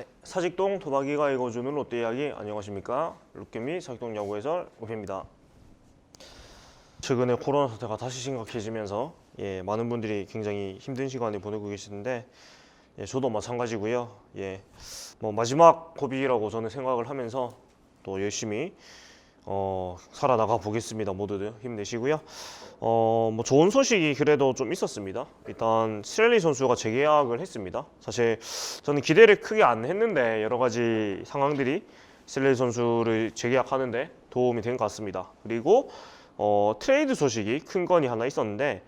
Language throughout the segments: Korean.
네, 사직동 도박이가 읽어주는 롯데 이야기 안녕하십니까 롯개미 사직동 야구 해설 오페입니다. 최근에 코로나 사태가 다시 심각해지면서 예, 많은 분들이 굉장히 힘든 시간을 보내고 계시는데 예, 저도 마찬가지고요. 예, 뭐 마지막 고비라고 저는 생각을 하면서 또 열심히 어, 살아나가 보겠습니다. 모두들 힘내시고요. 어, 뭐 좋은 소식이 그래도 좀 있었습니다. 일단 스트렐리 선수가 재계약을 했습니다. 사실 저는 기대를 크게 안 했는데 여러 가지 상황들이 스트렐리 선수를 재계약하는데 도움이 된 것 같습니다. 그리고 어, 트레이드 소식이 큰 건이 하나 있었는데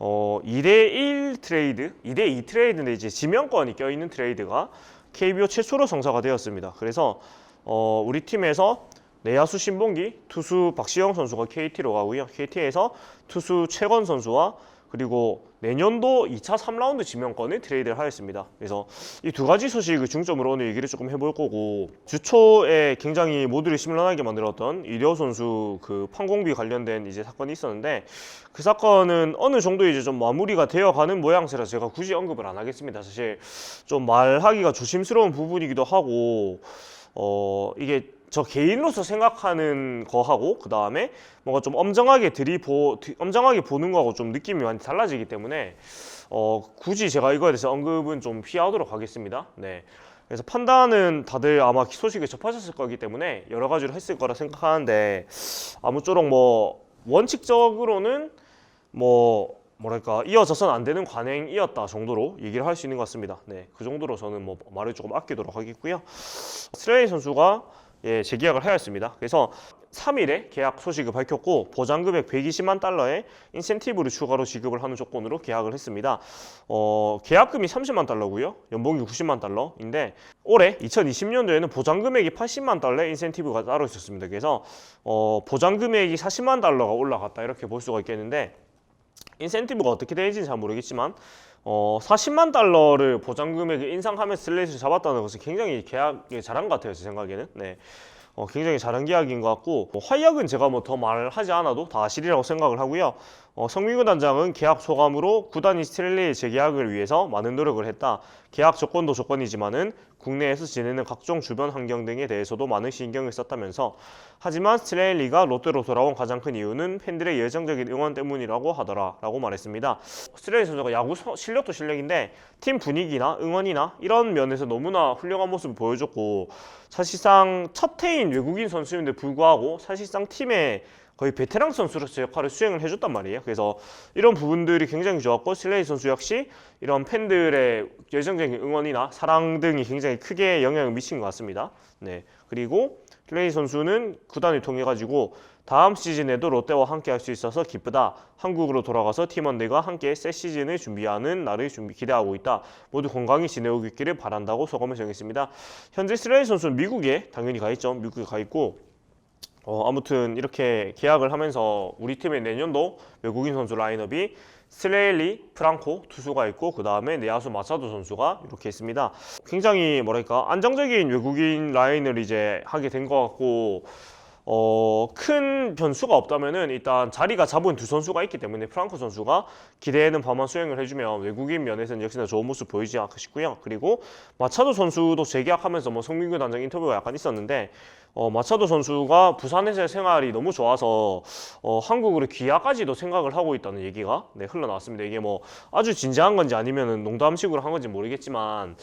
어, 2대1 트레이드, 2대2 트레이드인데 이제 지명권이 껴있는 트레이드가 KBO 최초로 성사가 되었습니다. 그래서 어, 우리 팀에서 내야수 신봉기, 투수 박시영 선수가 KT로 가고요. KT에서 투수 최건 선수와 그리고 내년도 2차 3라운드 지명권을 트레이드를 하였습니다. 그래서 이 두 가지 소식을 중점으로 오늘 얘기를 조금 해볼 거고 주초에 굉장히 모두를 심란하게 만들었던 이대호 선수 그 판공비 관련된 이제 사건이 있었는데 그 사건은 어느 정도 이제 좀 마무리가 되어 가는 모양새라 제가 굳이 언급을 안 하겠습니다. 사실 좀 말하기가 조심스러운 부분이기도 하고 어 이게 저 개인으로서 생각하는 거하고 그 다음에 뭔가 좀 엄정하게 들이보 드- 엄정하게 보는 거하고 좀 느낌이 많이 달라지기 때문에 어 굳이 제가 이거에 대해서 언급은 좀 피하도록 하겠습니다. 네. 그래서 판단은 다들 아마 소식을 접하셨을 거기 때문에 여러 가지로 했을 거라 생각하는데 아무쪼록 뭐 원칙적으로는 뭐 뭐랄까 이어져서는 안 되는 관행이었다 정도로 얘기를 할 수 있는 것 같습니다. 네, 그 정도로 저는 뭐 말을 조금 아끼도록 하겠고요. 스레이 선수가 예, 재계약을 하였습니다. 그래서 3일에 계약 소식을 밝혔고 보장 금액 120만 달러의 인센티브를 추가로 지급을 하는 조건으로 계약을 했습니다. 어, 계약금이 30만 달러고요. 연봉이 90만 달러인데 올해 2020년도에는 보장 금액이 80만 달러의 인센티브가 따로 있었습니다. 그래서 어, 보장 금액이 40만 달러가 올라갔다 이렇게 볼 수가 있겠는데 인센티브가 어떻게 되는지는 잘 모르겠지만 어, 40만 달러를 보장 금액을 인상하면서 슬레이트를 잡았다는 것은 굉장히 계약이 잘한 것 같아요 제 생각에는 네. 어, 굉장히 잘한 계약인 것 같고 뭐 화약은 제가 뭐 더 말하지 않아도 다 아시리라고 생각을 하고요 어, 성민구 단장은 계약 소감으로 구단이 스트렐리의 재계약을 위해서 많은 노력을 했다 계약 조건도 조건이지만은 국내에서 지내는 각종 주변 환경 등에 대해서도 많은 신경을 썼다면서 하지만 스트레일리가 롯데로 돌아온 가장 큰 이유는 팬들의 열정적인 응원 때문이라고 하더라 라고 말했습니다. 스트레일리 선수가 야구 서- 실력도 실력인데 팀 분위기나 응원이나 이런 면에서 너무나 훌륭한 모습을 보여줬고 사실상 첫 해인 외국인 선수인데 불구하고 사실상 팀의 거의 베테랑 선수로서 역할을 수행을 해줬단 말이에요. 그래서 이런 부분들이 굉장히 좋았고 슬레이 선수 역시 이런 팬들의 열정적인 응원이나 사랑 등이 굉장히 크게 영향을 미친 것 같습니다. 네. 그리고 슬레이 선수는 구단을 통해 가지고 다음 시즌에도 롯데와 함께 할 수 있어서 기쁘다. 한국으로 돌아가서 팀원들과 함께 새 시즌을 준비하는 날을 준비 기대하고 있다. 모두 건강히 지내고 있기를 바란다고 소감을 정했습니다. 현재 슬레이 선수는 미국에 당연히 가 있죠. 미국에 가 있고 어, 아무튼 이렇게 계약을 하면서 우리 팀의 내년도 외국인 선수 라인업이 슬레일리, 프랑코 투수가 있고 그 다음에 내야수 마사도 선수가 이렇게 있습니다. 굉장히 뭐랄까 안정적인 외국인 라인을 이제 하게 된 것 같고 어, 큰 변수가 없다면은 일단 자리가 잡은 두 선수가 있기 때문에 프랑코 선수가 기대에는 범한 수행을 해주면 외국인 면에서는 역시나 좋은 모습 보이지 않을까 싶고요. 그리고 마차도 선수도 재계약하면서 뭐 성민규 단장 인터뷰가 약간 있었는데 어, 마차도 선수가 부산에서의 생활이 너무 좋아서 어, 한국으로 귀화까지도 생각을 하고 있다는 얘기가 네, 흘러나왔습니다. 이게 뭐 아주 진지한 건지 아니면은 농담식으로 한 건지 모르겠지만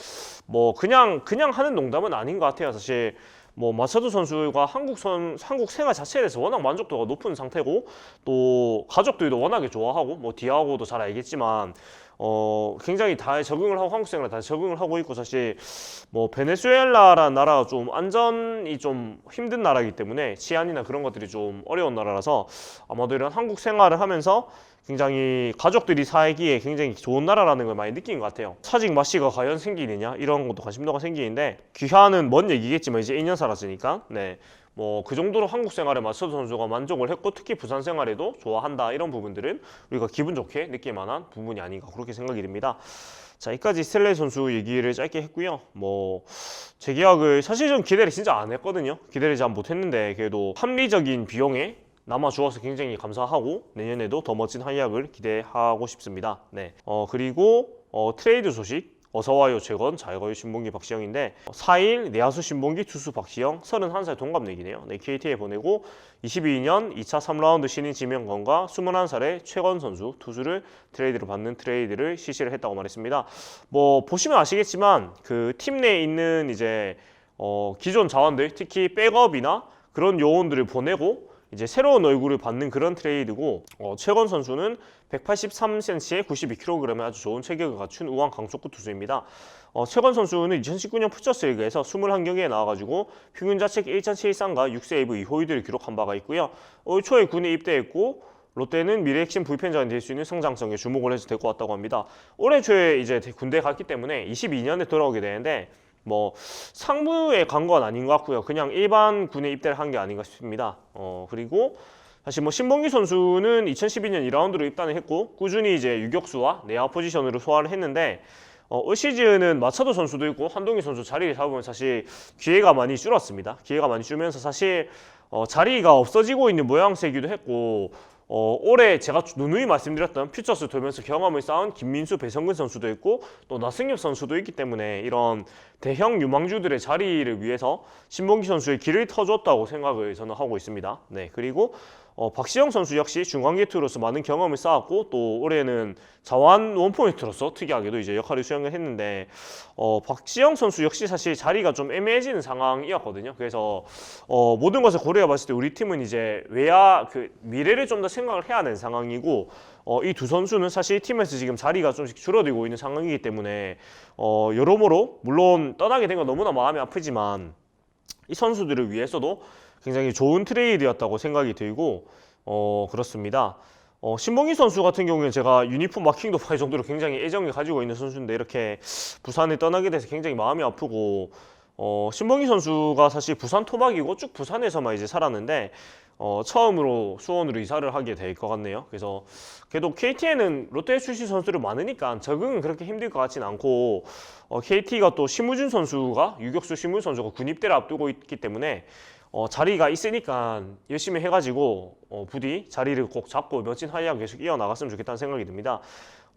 뭐 그냥 그냥 하는 농담은 아닌 것 같아요. 사실 뭐 마차도 선수가 한국 선 한국 생활 자체에 대해서 워낙 만족도가 높은 상태고 또 가족들도 워낙에 좋아하고 뭐 디아고도 잘 알겠지만 어 굉장히 다 적응을 하고 한국 생활에 다 적응을 하고 있고 사실 뭐 베네수엘라라는 나라가 좀 안전이 좀 힘든 나라이기 때문에 치안이나 그런 것들이 좀 어려운 나라라서 아마도 이런 한국 생활을 하면서 굉장히 가족들이 살기에 굉장히 좋은 나라라는 걸 많이 느낀 것 같아요. 사직 마씨가 과연 생기느냐 이런 것도 관심도가 생기는데 귀화는 먼 얘기겠지만 이제 2년 살았으니까 네. 뭐 그 정도로 한국 생활에 마스터 선수가 만족을 했고 특히 부산 생활에도 좋아한다 이런 부분들은 우리가 기분 좋게 느낄 만한 부분이 아닌가 그렇게 생각이 됩니다. 자, 여기까지 스텔레 선수 얘기를 짧게 했고요. 뭐 재계약을 사실 좀 기대를 진짜 안 했거든요. 기대를 잘 못했는데 그래도 합리적인 비용에 남아 주어서 굉장히 감사하고 내년에도 더 멋진 활약을 기대하고 싶습니다. 네. 어 그리고 어 트레이드 소식 어서와요 최건, 잘가요 신봉기 박시영인데 4일 내야수 신봉기 투수 박시영 31살 동갑내기네요. 네, KT에 보내고 22년 2차 3라운드 신인 지명권과 21살의 최건 선수 투수를 트레이드로 받는 트레이드를 실시를 했다고 말했습니다. 뭐 보시면 아시겠지만 그 팀 내에 있는 이제 어, 기존 자원들 특히 백업이나 그런 요원들을 보내고 이제 새로운 얼굴을 받는 그런 트레이드고 어, 최건 선수는 183cm에 92kg의 아주 좋은 체격을 갖춘 우한 강속구 투수입니다. 어, 최건 선수는 2019년 푸처스 리그에서 21경기에 나와가지고 평균 자책 1.73과 6세이브 2호이드를 기록한 바가 있고요. 올 초에 군에 입대했고 롯데는 미래 핵심 불펜자가 될 수 있는 성장성에 주목을 해서 데리고 왔다고 합니다. 올해 초에 이제 군대에 갔기 때문에 22년에 돌아오게 되는데 뭐 상무에 간 건 아닌 것 같고요. 그냥 일반 군에 입대를 한 게 아닌가 싶습니다. 어 그리고 사실 뭐 신봉기 선수는 2012년 2라운드로 입단을 했고 꾸준히 이제 유격수와 내야 포지션으로 소화를 했는데 어, 올 시즌은 마차도 선수도 있고 한동희 선수 자리를 잡으면 사실 기회가 많이 줄었습니다. 기회가 많이 줄면서 사실 어, 자리가 없어지고 있는 모양새이기도 했고 어, 올해 제가 누누이 말씀드렸던 퓨처스 돌면서 경험을 쌓은 김민수, 배성근 선수도 있고 또 나승엽 선수도 있기 때문에 이런 대형 유망주들의 자리를 위해서 신봉기 선수의 길을 터줬다고 생각을 저는 하고 있습니다. 네, 그리고 어, 박시영 선수 역시 중간게투로서 많은 경험을 쌓았고 또 올해는 자완 원포인트로서 특이하게도 이제 역할을 수행을 했는데 어, 박시영 선수 역시 사실 자리가 좀 애매해지는 상황이었거든요. 그래서 어, 모든 것을 고려해 봤을 때 우리 팀은 이제 외야 그 미래를 좀 더 생각을 해야 하는 상황이고 어, 이 두 선수는 사실 팀에서 지금 자리가 좀씩 줄어들고 있는 상황이기 때문에 어, 여러모로 물론 떠나게 된 건 너무나 마음이 아프지만 이 선수들을 위해서도 굉장히 좋은 트레이드였다고 생각이 들고 어, 그렇습니다. 어, 신봉희 선수 같은 경우에는 제가 유니폼 마킹도 팔 정도로 굉장히 애정을 가지고 있는 선수인데 이렇게 부산을 떠나게 돼서 굉장히 마음이 아프고 어, 신봉희 선수가 사실 부산 토박이고 쭉 부산에서만 이제 살았는데 어, 처음으로 수원으로 이사를 하게 될 것 같네요. 그래서 그래도 KT에는 롯데 출신 선수들이 많으니까 적응은 그렇게 힘들 것 같진 않고 어, KT가 또 심우준 선수가 유격수 심우준 선수가 군입대를 앞두고 있기 때문에 어, 자리가 있으니까 열심히 해가지고 어, 부디 자리를 꼭 잡고 멋진 하이하고 계속 이어나갔으면 좋겠다는 생각이 듭니다.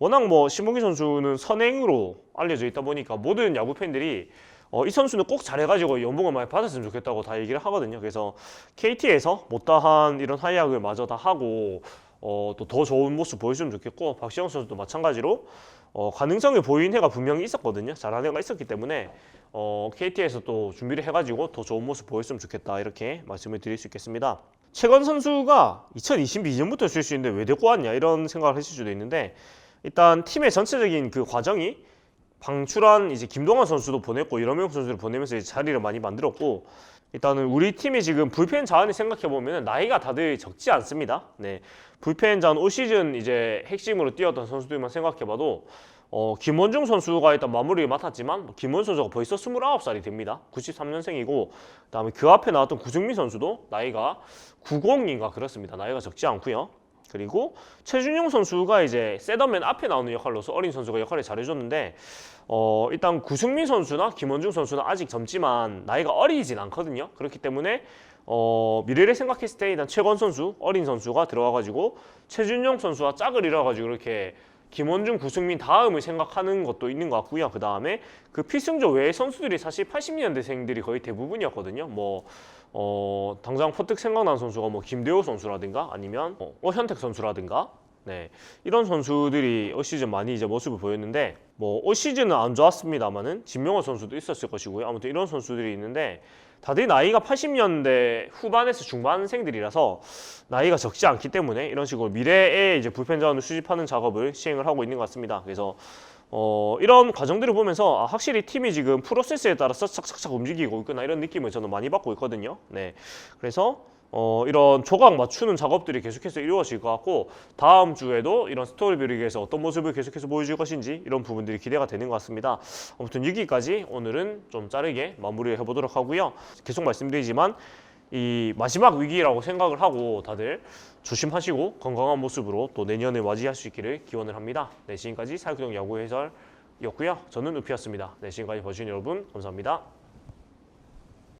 워낙 뭐 신봉기 선수는 선행으로 알려져 있다 보니까 모든 야구 팬들이 어, 이 선수는 꼭 잘해가지고 연봉을 많이 받았으면 좋겠다고 다 얘기를 하거든요. 그래서 KT에서 못다한 이런 하이약을 마저 다 하고 어, 또 더 좋은 모습 보여주면 좋겠고 박시영 선수도 마찬가지로 어, 가능성을 보인 해가 분명히 있었거든요. 잘한 해가 있었기 때문에 어, KT에서 또 준비를 해가지고 더 좋은 모습 보였으면 좋겠다 이렇게 말씀을 드릴 수 있겠습니다. 최건 선수가 2022년부터 쓸수 있는데 왜 데리고 왔냐 이런 생각을 하실 수도 있는데 일단 팀의 전체적인 그 과정이 방출한 이제 김동환 선수도 보냈고 이러명 선수를 보내면서 이제 자리를 많이 만들었고 일단은 우리 팀이 지금 불펜 자원을 생각해 보면 나이가 다들 적지 않습니다. 네, 불펜 자원 올 시즌 이제 핵심으로 뛰었던 선수들만 생각해봐도 어, 김원중 선수가 일단 마무리를 맡았지만 뭐 김원 선수가 벌써 29살이 됩니다. 93년생이고 그다음에 그 앞에 나왔던 구승민 선수도 나이가 90인가 그렇습니다. 나이가 적지 않고요. 그리고 최준용 선수가 이제 세더맨 앞에 나오는 역할로서 어린 선수가 역할을 잘해줬는데 어, 일단 구승민 선수나 김원중 선수는 아직 젊지만 나이가 어리진 않거든요. 그렇기 때문에 어, 미래를 생각했을 때 일단 최건 선수 어린 선수가 들어와가지고 최준용 선수와 짝을 이뤄가지고 이렇게 김원중, 구승민 다음을 생각하는 것도 있는 것 같고요. 그 다음에 그 필승조 외의 선수들이 사실 80년대생들이 거의 대부분이었거든요. 뭐 어, 당장 퍼뜩 생각나는 선수가 뭐 김대호 선수라든가 아니면 어, 어현택 선수라든가 네 이런 선수들이 올 시즌 많이 이제 모습을 보였는데 뭐올 시즌은 안 좋았습니다만은 진명호 선수도 있었을 것이고요. 아무튼 이런 선수들이 있는데 다들 나이가 80년대 후반에서 중반생들이라서 나이가 적지 않기 때문에 이런 식으로 미래에 이제 불펜 자원을 수집하는 작업을 시행을 하고 있는 것 같습니다. 그래서 어, 이런 과정들을 보면서 아, 확실히 팀이 지금 프로세스에 따라서 착착착 움직이고 있구나 이런 느낌을 저는 많이 받고 있거든요. 네. 그래서 어, 이런 조각 맞추는 작업들이 계속해서 이루어질 것 같고 다음 주에도 이런 스토리 뷰리그에서 어떤 모습을 계속해서 보여줄 것인지 이런 부분들이 기대가 되는 것 같습니다. 아무튼 여기까지 오늘은 좀 자르게 마무리를 해보도록 하고요. 계속 말씀드리지만 이 마지막 위기라고 생각을 하고 다들 조심하시고 건강한 모습으로 또 내년을 맞이할 수 있기를 기원을 합니다. 네, 지금까지 사육동 야구 해설이었고요. 저는 우피였습니다. 네, 지금까지 봐주신 여러분 감사합니다.